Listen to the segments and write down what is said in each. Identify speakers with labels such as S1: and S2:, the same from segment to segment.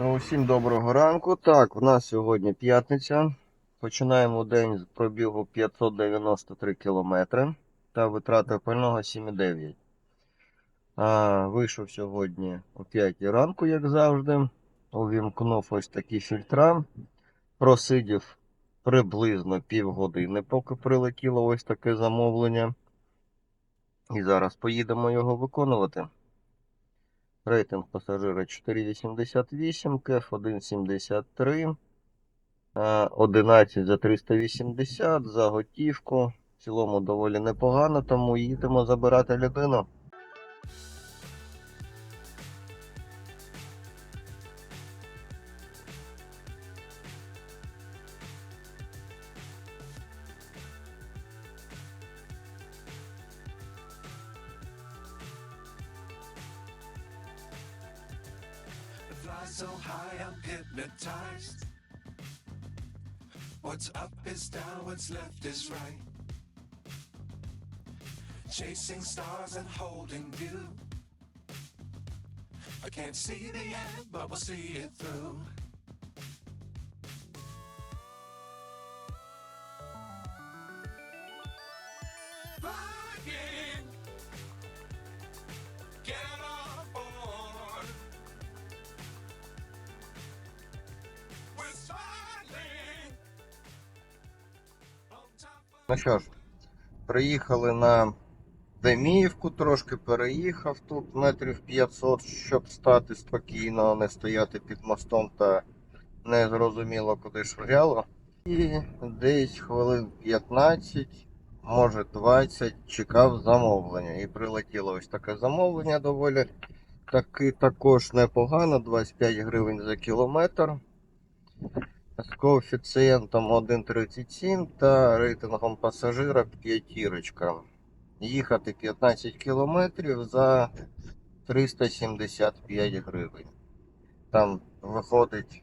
S1: Ну, Усім доброго ранку. Так, у нас сьогодні п'ятниця. Починаємо день з пробігу 593 кілометри та витрати пального 7,9. А, Вийшов сьогодні о 5 ранку, як завжди. Увімкнув ось такі фільтра. Просидів приблизно півгодини, поки прилетіло ось таке замовлення. І зараз поїдемо його виконувати. Рейтинг пасажира 4,88, кеф 1,73, е, 11 за 380 за готівку. В цілому доволі непогано, тому їдемо забирати людину.
S2: And holding you. I can't see the end, but we'll see it through.
S1: Ну що ж, приїхали на Деміївку, трошки переїхав тут метрів 500, щоб стати спокійно, а не стояти під мостом та не зрозуміло куди швиряло. І десь хвилин 15, може 20, чекав замовлення. І прилетіло ось таке замовлення доволі таки також непогано, 25 гривень за кілометр. З коефіцієнтом 1,37 та рейтингом пасажира п'ятірочка. Їхати 15 кілометрів за 375 гривень. Там виходить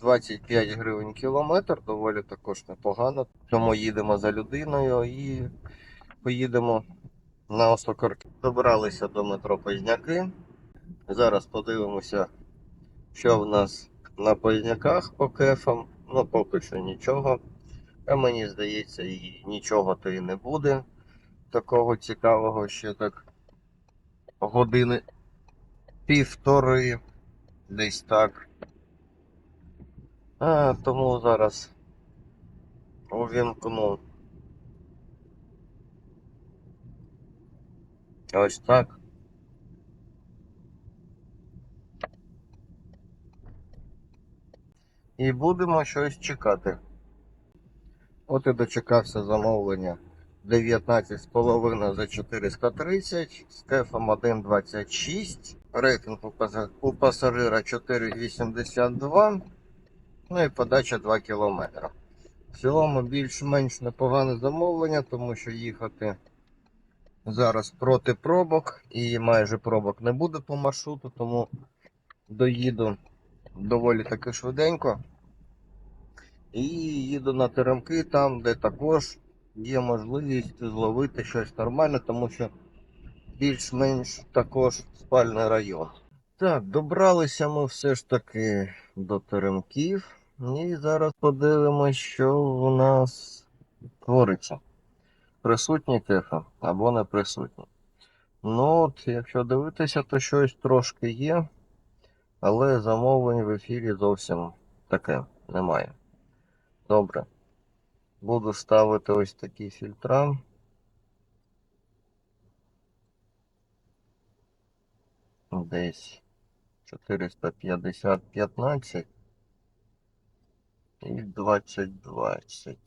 S1: 25 гривень кілометр, доволі також непогано. Тому їдемо за людиною і поїдемо на Осокорки. Добралися до метро Позняки. Зараз подивимося, що в нас на Позняках по кефам. Ну, поки що нічого. А мені здається, і нічого то і не буде. Такого цікавого ще так години півтори, десь так. А, тому зараз увімкну. Ось так. І будемо щось чекати. От і дочекався замовлення 19,5 за 430 з кефом 1,26. Рейтинг у пасажира 4,82. Ну і подача 2 км. В цілому більш-менш непогане замовлення, тому що їхати зараз проти пробок і майже пробок не буде по маршруту, тому доїду доволі таки швиденько. І їду на теремки там, де також є можливість зловити щось нормальне, тому що більш-менш також спальний район. Так, добралися ми все ж таки до теремків. І зараз подивимось, що у нас твориться. Присутні кефа або не присутні. Ну, от, якщо дивитися, то щось трошки є, але замовлень в ефірі зовсім таке немає. Добре. Буду ставити ось такі фільтра. Десь 450 15 і 20 20.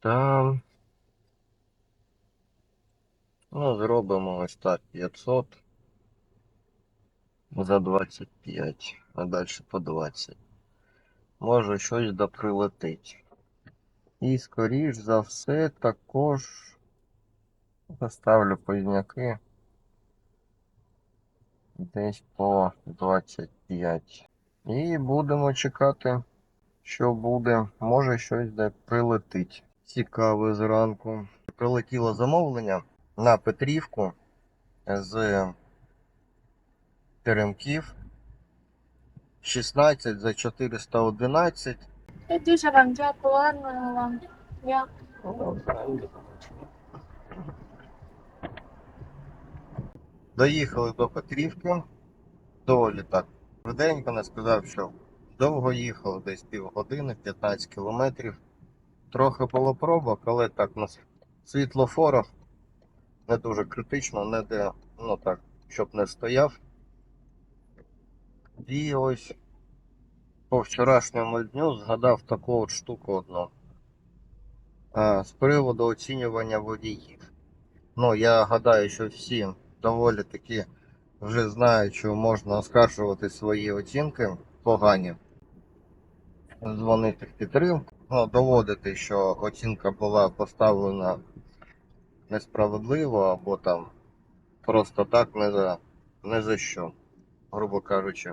S1: Там. Ну, зробимо ось так 500 за 25, а далі по 20. Може щось доприлетить. І скоріш за все також поставлю позняки десь по 25. І будемо чекати, що буде. Може щось де прилетить. Цікаве зранку. Прилетіло замовлення на Петрівку з теремків. 16 за 411.
S3: Я дуже вам дякую, гарного вам. Я
S1: Доїхали до Петрівки. Доволі так. Швиденько не сказав, що довго їхали, десь півгодини, 15 кілометрів. Трохи було пробок, але так на світлофорах не дуже критично, не де, ну так, щоб не стояв. І ось по вчорашньому дню згадав таку от штуку одну. А, з приводу оцінювання водіїв. Ну, я гадаю, що всі доволі таки вже знають, що можна оскаржувати свої оцінки погані, дзвонити в підтримку, ну, доводити, що оцінка була поставлена несправедливо або там просто так не за, не за що, грубо кажучи.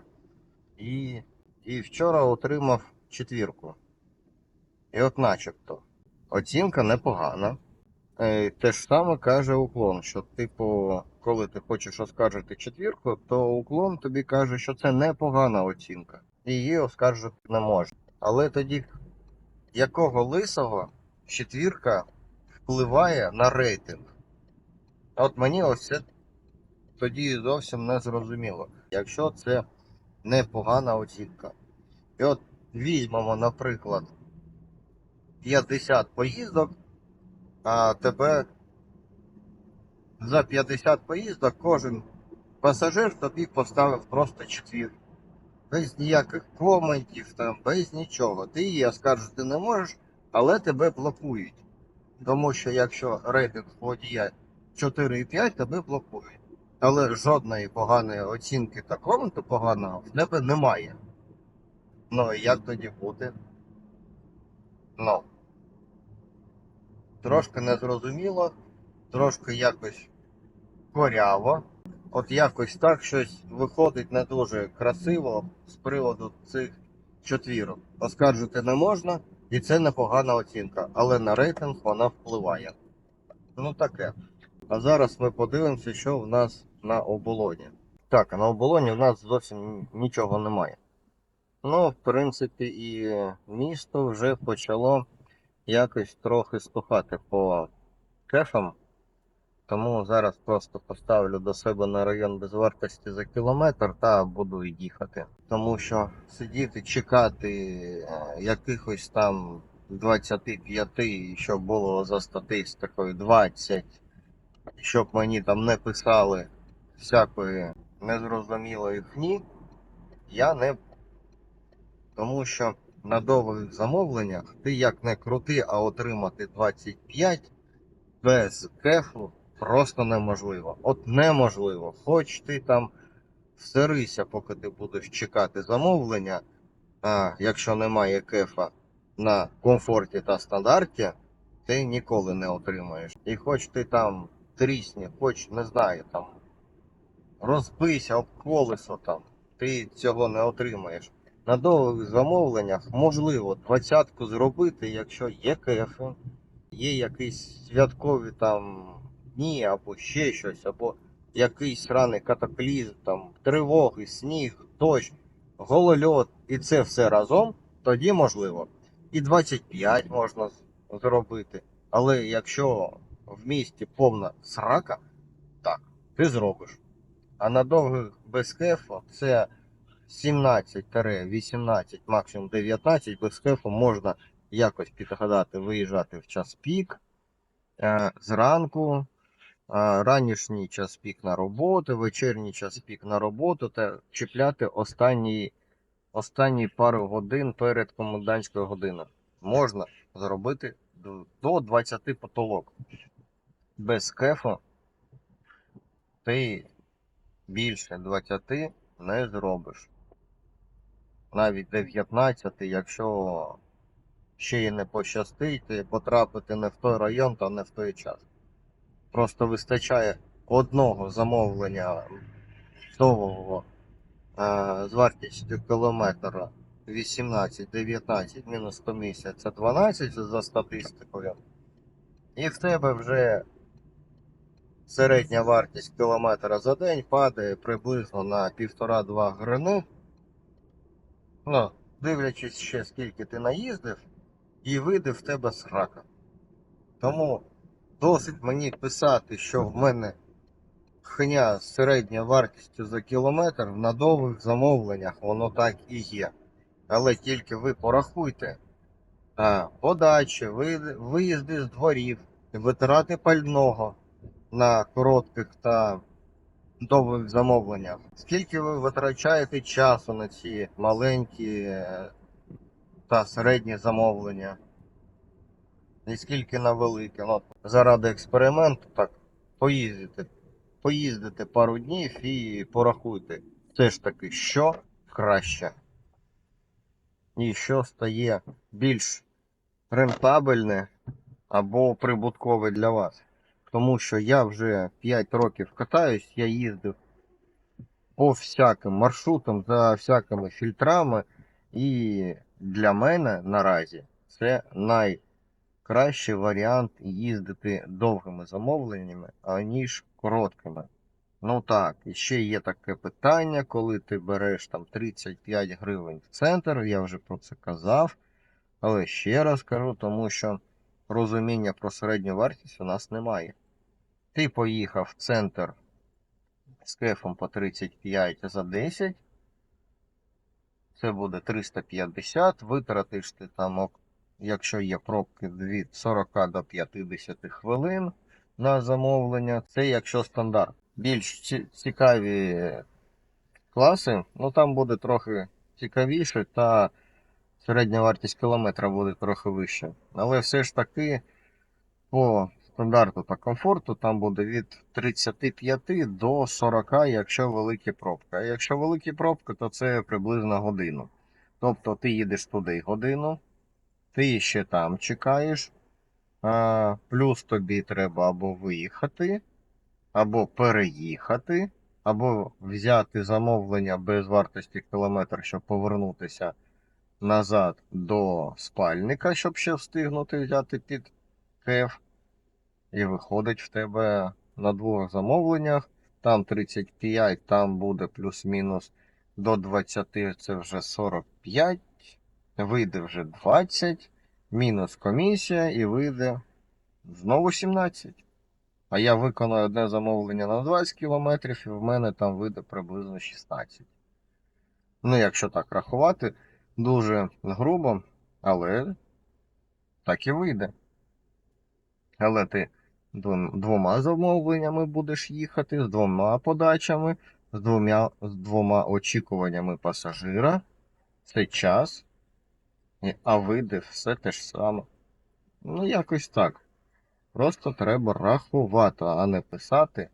S1: І, і вчора отримав четвірку. І от начебто, оцінка непогана. Е, Те ж саме каже уклон, що, типу, коли ти хочеш оскаржити четвірку, то уклон тобі каже, що це непогана оцінка. І її оскаржити не може. Але тоді, якого лисого четвірка впливає на рейтинг? От мені ось це тоді зовсім не зрозуміло. Якщо це непогана оцінка. І от візьмемо, наприклад, 50 поїздок а тебе за 50 поїздок кожен пасажир тобі поставив просто четвір. Без ніяких коментів, там, без нічого. Ти її оскаржити не можеш, але тебе блокують. Тому що якщо рейтинг водія 4,5, тебе блокують. Але жодної поганої оцінки та коменту поганого в тебе немає. Ну і як тоді буде? Ну трошки незрозуміло, трошки якось коряво. От якось так щось виходить не дуже красиво з приводу цих четвірок. Оскаржити не можна, і це непогана оцінка, але на рейтинг вона впливає. Ну таке. А зараз ми подивимося, що в нас на оболоні. Так, а на оболоні в нас зовсім нічого немає. Ну, в принципі, і місто вже почало якось трохи стухати по кефам. Тому зараз просто поставлю до себе на район без вартості за кілометр та буду їхати. Тому що сидіти, чекати е, якихось там 25, щоб було за статистикою 20, щоб мені там не писали всякої незрозумілої хні, я не тому що на довгих замовленнях ти як не крути, а отримати 25 без кефу просто неможливо. От неможливо. Хоч ти там всерися, поки ти будеш чекати замовлення, а якщо немає кефа на комфорті та стандарті, ти ніколи не отримаєш. І хоч ти там трісні, хоч не знаю, там розбийся об колесо там, ти цього не отримаєш. На довгих замовленнях можливо двадцятку зробити, якщо є кефи, є якісь святкові там дні або ще щось, або якийсь раний катаклізм, там тривоги, сніг, дощ, голольот, і це все разом, тоді можливо. І 25 можна зробити. Але якщо в місті повна срака, так, ти зробиш. А на довгих без кефу це 17-18, максимум 19 без кефу можна якось підгадати, виїжджати в час пік е, зранку, е, ранішній час пік на роботу, вечірній час пік на роботу та чіпляти останні, останні пару годин перед комендантською годиною. Можна зробити до- до 20 потолок. Без кефу ти більше 20 не зробиш. Навіть 19, якщо ще й не пощастить, і потрапити не в той район та не в той час. Просто вистачає одного замовлення довгого е, з вартістю кілометра 18-19 мінус комісія це 12 за статистикою. І в тебе вже середня вартість кілометра за день падає приблизно на 1,5-2 грини. Ну, дивлячись ще скільки ти наїздив, і вийде в тебе срака. Тому досить мені писати, що в мене хня з середньою вартістю за кілометр в надових замовленнях воно так і є. Але тільки ви порахуйте а, подачі, виїзди з дворів, витрати пального на коротких та довгих замовленнях. Скільки ви витрачаєте часу на ці маленькі е, та середні замовлення? І скільки на великі? Ну, заради експерименту, так, поїздите. Поїздите пару днів і порахуйте. Все ж таки, що краще. І що стає більш рентабельне або прибуткове для вас. Тому що я вже 5 років катаюсь, я їздив по всяким маршрутам за всякими фільтрами. І для мене наразі це найкращий варіант їздити довгими замовленнями, аніж короткими. Ну так, і ще є таке питання, коли ти береш там 35 гривень в центр, я вже про це казав. Але ще раз кажу, тому що розуміння про середню вартість у нас немає. Ти поїхав в центр з кефом по 35 за 10. Це буде 350, витратиш ти там, якщо є пробки, від 40 до 50 хвилин на замовлення. Це якщо стандарт. Більш цікаві класи, ну там буде трохи цікавіше, та середня вартість кілометра буде трохи вища. Але все ж таки по стандарту та комфорту там буде від 35 до 40, якщо великі пробки. А якщо великі пробки, то це приблизно годину. Тобто ти їдеш туди годину, ти ще там чекаєш, а, плюс тобі треба або виїхати, або переїхати, або взяти замовлення без вартості кілометр, щоб повернутися назад до спальника, щоб ще встигнути взяти під кеф. І виходить в тебе на двох замовленнях. Там 35, там буде плюс-мінус до 20, це вже 45. Вийде вже 20, мінус комісія і вийде знову 17. А я виконую одне замовлення на 20 км, і в мене там вийде приблизно 16. Ну, якщо так рахувати, дуже грубо, але так і вийде. Але ти двома замовленнями будеш їхати, з двома подачами, з двома, з двома очікуваннями пасажира. Це час, а вийде все те ж саме. Ну, якось так. Просто треба рахувати, а не писати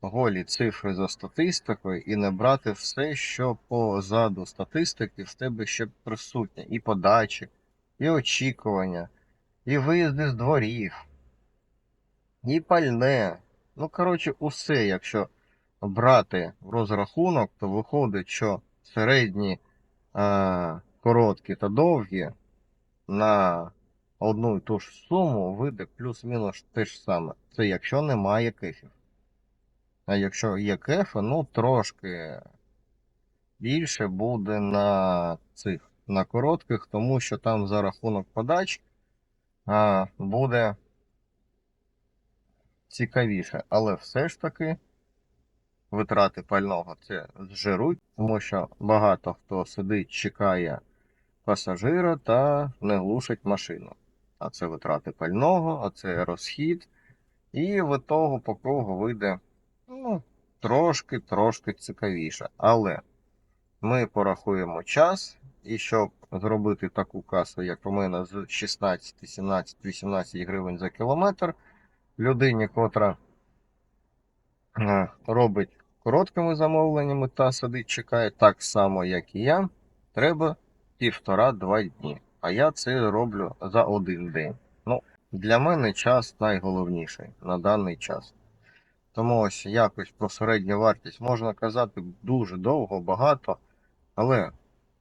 S1: голі цифри за статистикою і не брати все, що позаду статистики в тебе ще присутнє. І подачі, і очікування, і виїзди з дворів, і пальне. Ну, коротше, усе, якщо брати в розрахунок, то виходить, що середні, е, короткі та довгі на одну і ту ж суму вийде плюс-мінус те ж саме. Це якщо немає кефів. А якщо є кефи, ну трошки більше буде на цих на коротких, тому що там за рахунок подач а, буде цікавіше. Але все ж таки витрати пального це зжируть, тому що багато хто сидить, чекає пасажира та не глушить машину. А це витрати пального, а це розхід. І в того по кругу вийде ну, трошки-трошки цікавіше. Але ми порахуємо час, і щоб зробити таку касу, як у мене, з 16, 17, 18 гривень за кілометр, людині, котра е, робить короткими замовленнями та сидить, чекає так само, як і я, треба півтора-два дні. А я це роблю за один день. Ну, для мене час найголовніший на даний час. Тому ось якось про середню вартість можна казати дуже довго, багато, але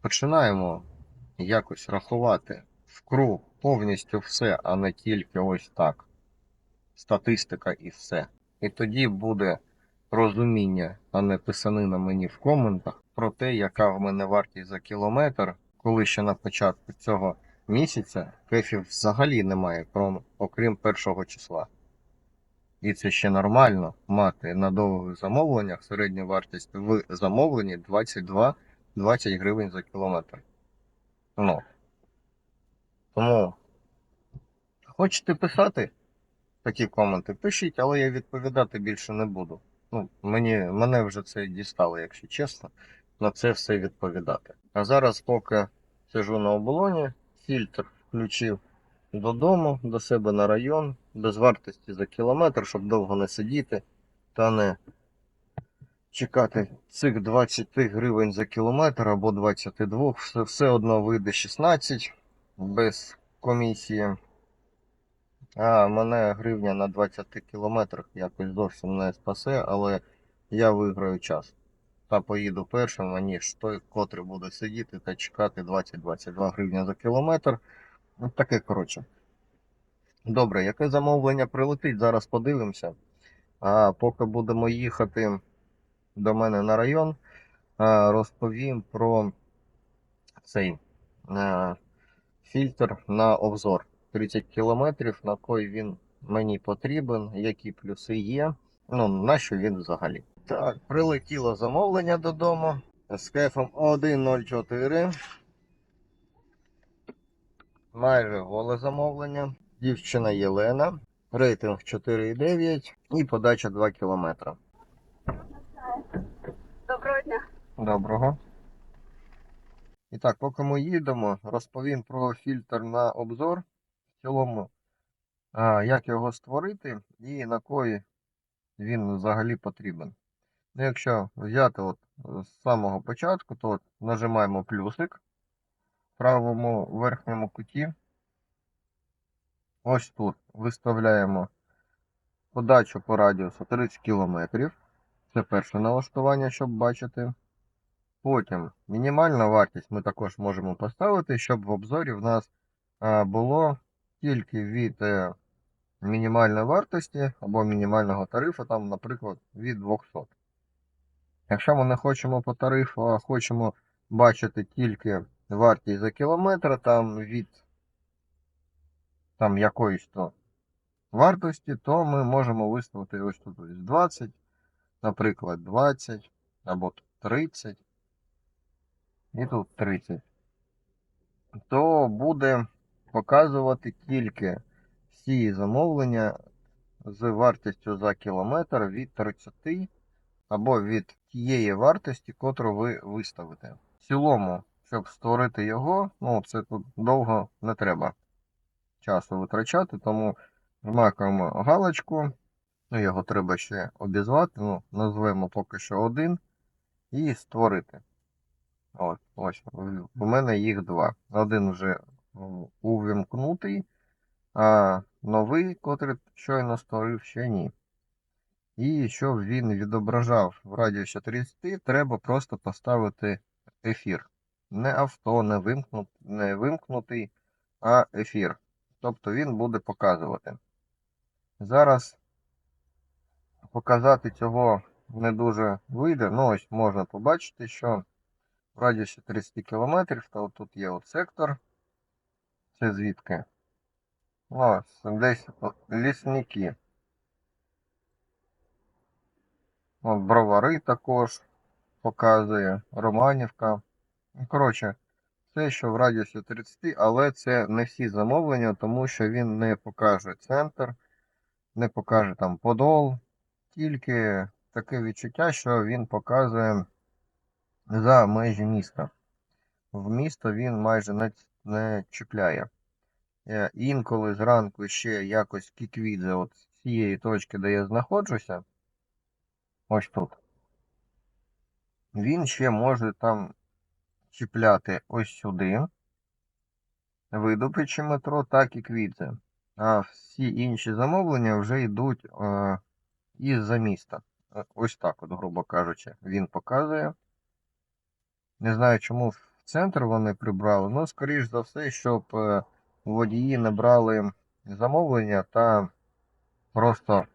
S1: починаємо якось рахувати в круг повністю все, а не тільки ось так. Статистика і все. І тоді буде розуміння, а не писанина мені в коментах про те, яка в мене вартість за кілометр, коли ще на початку цього місяця кефів взагалі немає, окрім першого числа. І це ще нормально мати на довгих замовленнях середню вартість в замовленні 22-20 гривень за кілометр. Ну. Тому хочете писати такі коменти, пишіть, але я відповідати більше не буду. Ну, мені, мене вже це дістало, якщо чесно, на це все відповідати. А зараз, поки сижу на оболоні, фільтр включив додому, до себе на район, без вартості за кілометр, щоб довго не сидіти та не чекати цих 20 гривень за кілометр або 22, все, все одно вийде 16 без комісії. А мене гривня на 20 кілометрах якось зовсім не спасе, але я виграю час. Та поїду першим, аніж той, котрий буде сидіти та чекати 20-22 гривня за кілометр. Таке коротше. Добре, яке замовлення прилетить, зараз подивимося. А поки будемо їхати до мене на район, розповім про цей е, фільтр на обзор. 30 кілометрів, на кой він мені потрібен, які плюси є. Ну, на що він взагалі. Так, прилетіло замовлення додому з кефом 1.04. Майже голе замовлення. Дівчина Єлена. Рейтинг 4,9 і подача 2 км.
S3: Доброго дня.
S1: Доброго. І так, поки ми їдемо, розповім про фільтр на обзор. Цілому, як його створити і на кої він взагалі потрібен. Ну, якщо взяти от з самого початку, то от нажимаємо плюсик в правому верхньому куті. Ось тут виставляємо подачу по радіусу 30 км. Це перше налаштування, щоб бачити. Потім мінімальна вартість ми також можемо поставити, щоб в обзорі в нас було тільки від е, мінімальної вартості або мінімального тарифу, там, наприклад, від 200. Якщо ми не хочемо по тарифу, а хочемо бачити тільки вартість за кілометр, там від там якоїсь то вартості, то ми можемо виставити ось тут ось 20, наприклад, 20 або 30 і тут 30, то буде показувати тільки всі замовлення з вартістю за кілометр від 30 або від тієї вартості, котру ви виставите. В цілому, щоб створити його, ну це тут довго не треба часу витрачати, тому вмикаємо галочку. Ну, його треба ще обізвати. Ну, назвемо поки що один і створити. От, ось. У мене їх два. Один вже увімкнутий, а новий, котрий щойно створив, ще ні. І щоб він відображав в радіусі 30, треба просто поставити ефір. Не авто, не, вимкнут, не вимкнутий, а ефір. Тобто він буде показувати. Зараз показати цього не дуже вийде. Ну, ось можна побачити, що в радіусі 30 км, то тут є от сектор. Це звідки? Ось, десь лісники. От бровари також показує, Романівка. Ну, Коротше, все, що в радіусі 30, але це не всі замовлення, тому що він не покаже центр, не покаже там подол, тільки таке відчуття, що він показує за межі міста. В місто він майже не, не чіпляє. Е, Інколи зранку ще якось кіквідзе от з цієї точки, де я знаходжуся, ось тут. Він ще може там чіпляти ось сюди, видупичі метро, так і квідзе. А всі інші замовлення вже йдуть е, із-за міста. Е, Ось так, от, грубо кажучи, він показує. Не знаю, чому в центр вони прибрали, ну, скоріш за все, щоб е, водії не брали замовлення та просто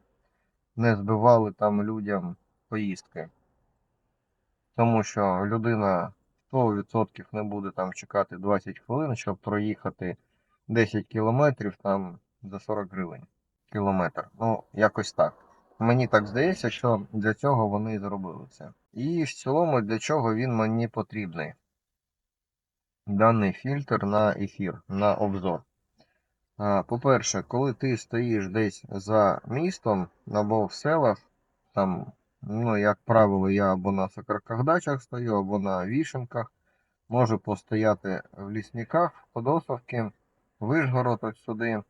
S1: не збивали там людям поїздки. Тому що людина 100% не буде там чекати 20 хвилин, щоб проїхати 10 кілометрів там за 40 гривень кілометр. Ну, якось так. Мені так здається, що для цього вони і зробили це. І в цілому, для чого він мені потрібний. Даний фільтр на ефір, на обзор. По-перше, коли ти стоїш десь за містом або в селах, там, ну, як правило, я або на сокарках стою, або на вішенках, можу постояти в лісниках, в Подосовці, Вишгород от сюди,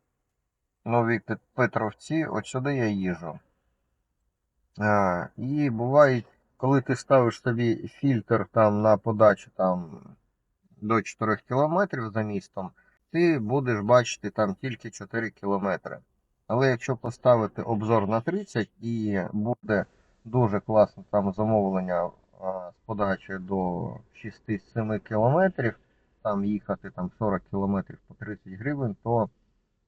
S1: Нові Петровці, от сюди я їжджу. А, і буває, коли ти ставиш собі фільтр там на подачу там, до 4 км за містом, ти будеш бачити там тільки 4 км. Але якщо поставити обзор на 30 і буде дуже класне там замовлення з подачею до 6-7 км, там їхати там 40 км по 30 гривень, то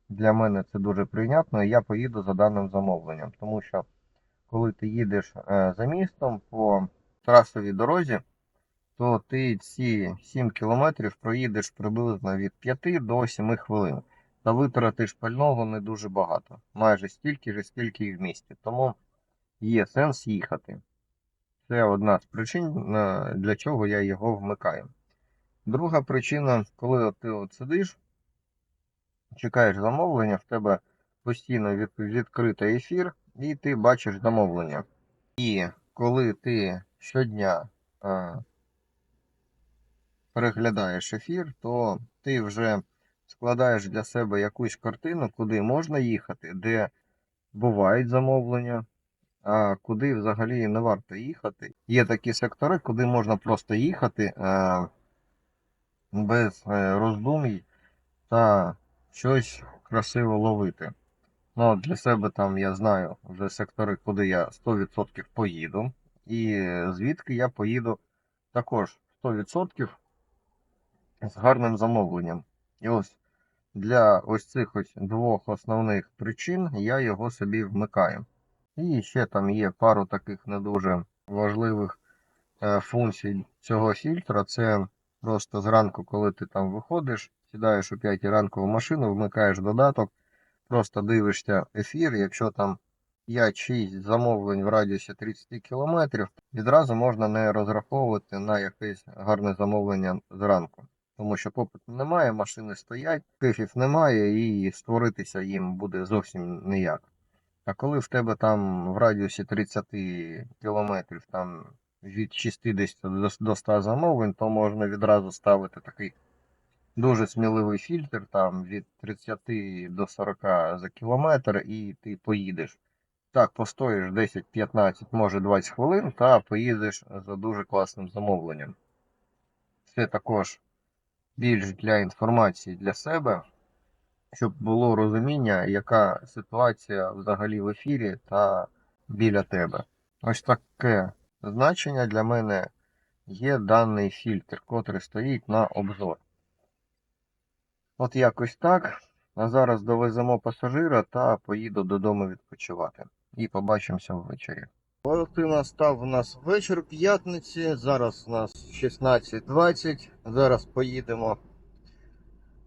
S1: для мене це дуже прийнятно, і я поїду за даним замовленням. Тому що коли ти їдеш е, за містом по трасовій дорозі, то ти ці 7 кілометрів проїдеш приблизно від 5 до 7 хвилин. Та витратиш пального не дуже багато. Майже стільки ж, скільки і в місті. Тому є сенс їхати. Це одна з причин, е, для чого я його вмикаю. Друга причина, коли ти от сидиш, чекаєш замовлення, в тебе постійно від, відкритий ефір, і ти бачиш замовлення. І коли ти щодня е, переглядаєш ефір, то ти вже складаєш для себе якусь картину, куди можна їхати, де бувають замовлення, а куди взагалі не варто їхати. Є такі сектори, куди можна просто їхати е, без е, роздумій та щось красиво ловити. Ну, для себе там я знаю вже сектори, куди я 100% поїду. І звідки я поїду також 100% з гарним замовленням. І ось для ось цих ось двох основних причин я його собі вмикаю. І ще там є пару таких не дуже важливих е, функцій цього фільтра. Це просто зранку, коли ти там виходиш, сідаєш о 5 ранку в машину, вмикаєш додаток, просто дивишся ефір. Якщо там 5-6 замовлень в радіусі 30 км, відразу можна не розраховувати на якесь гарне замовлення зранку. Тому що попиту немає, машини стоять, кифів немає, і створитися їм буде зовсім ніяк. А коли в тебе там в радіусі 30 кілометрів там від 60 до- до 100 замовлень, то можна відразу ставити такий дуже сміливий фільтр там від 30 до 40 за кілометр, і ти поїдеш. Так, постоїш 10, 15, може 20 хвилин, та поїдеш за дуже класним замовленням. Це також більш для інформації для себе, щоб було розуміння, яка ситуація взагалі в ефірі та біля тебе. Ось таке значення для мене є даний фільтр, котрий стоїть на обзор. От якось так. А зараз довеземо пасажира та поїду додому відпочивати. І побачимося ввечері. Настав у нас вечір п'ятниці. Зараз у нас 16.20. Зараз поїдемо,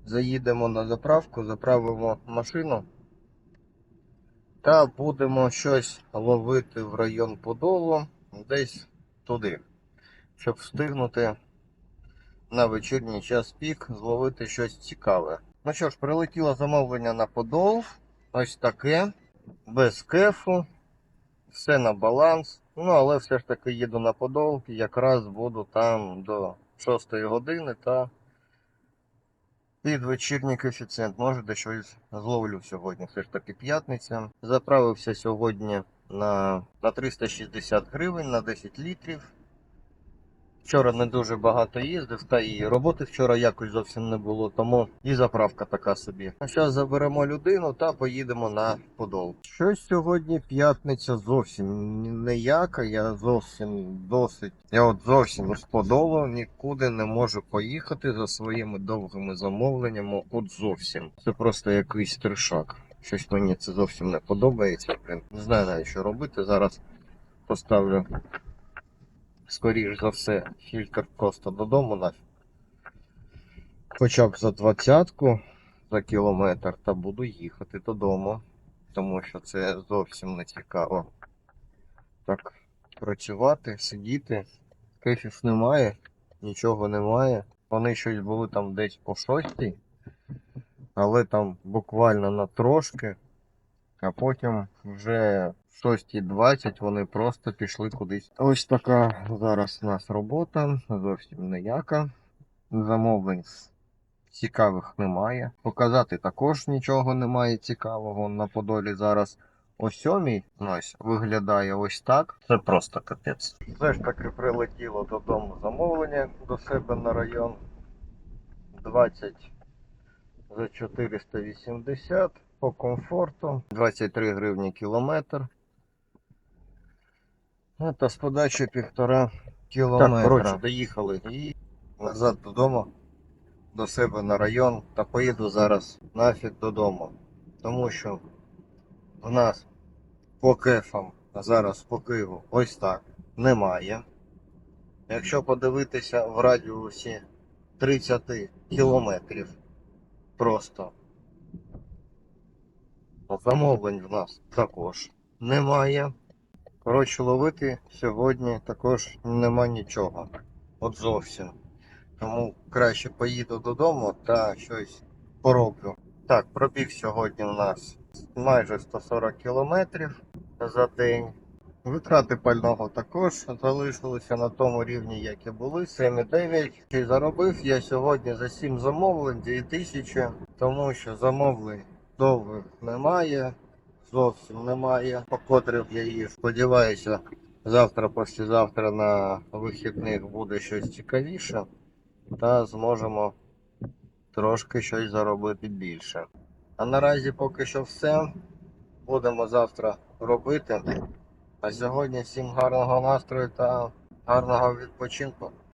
S1: заїдемо на заправку, заправимо машину та будемо щось ловити в район Подолу, десь туди, щоб встигнути на вечірній час пік зловити щось цікаве. Ну що ж, прилетіло замовлення на Подол. Ось таке, без кефу, все на баланс. Ну, але все ж таки їду на Подол, якраз буду там до 6 години та під вечірній коефіцієнт. Може, де щось зловлю сьогодні. Все ж таки п'ятниця. Заправився сьогодні на, на 360 гривень на 10 літрів. Вчора не дуже багато їздив, та і роботи вчора якось зовсім не було, тому і заправка така собі. А зараз заберемо людину та поїдемо на Подол. Щось сьогодні п'ятниця зовсім ніяка, я зовсім досить. Я от зовсім з Подолу нікуди не можу поїхати за своїми довгими замовленнями. От зовсім. Це просто якийсь трешак. Щось мені це зовсім не подобається. Не знаю навіть що робити. Зараз поставлю, скоріш за все, фільтр просто додому нафіг. Хоча б за двадцятку за кілометр та буду їхати додому. Тому що це зовсім не цікаво. Так, працювати, сидіти. Кефів немає, нічого немає. Вони щось були там десь по шостій, але там буквально на трошки, а потім вже 6.20 вони просто пішли кудись. Ось така зараз у нас робота, зовсім ніяка. Замовлень цікавих немає. Показати також нічого немає цікавого. На Подолі зараз о сьомій ось виглядає ось так. Це просто капець. Все ж таки прилетіло додому замовлення до себе на район 20 за 480 по комфорту, 23 гривні кілометр. Ну, Та з подачі півтора кілометра. Так, доїхали і назад додому до себе на район та поїду зараз нафіг додому. Тому що в нас по кефам а зараз по Києву ось так немає. Якщо подивитися в радіусі 30 кілометрів просто замовлень в нас також немає. Коротше, ловити сьогодні також нема нічого. От зовсім. Тому краще поїду додому та щось пороблю. Так, пробіг сьогодні у нас майже 140 кілометрів за день. Витрати пального також залишилися на тому рівні, як і були, 7,9. І заробив я сьогодні за 7 замовлень 2000, тому що замовлень довгих немає, зовсім немає. По котрих я їх сподіваюся, завтра, післязавтра на вихідних буде щось цікавіше, та зможемо трошки щось заробити більше. А наразі поки що все. Будемо завтра робити. А сьогодні всім гарного настрою та гарного відпочинку.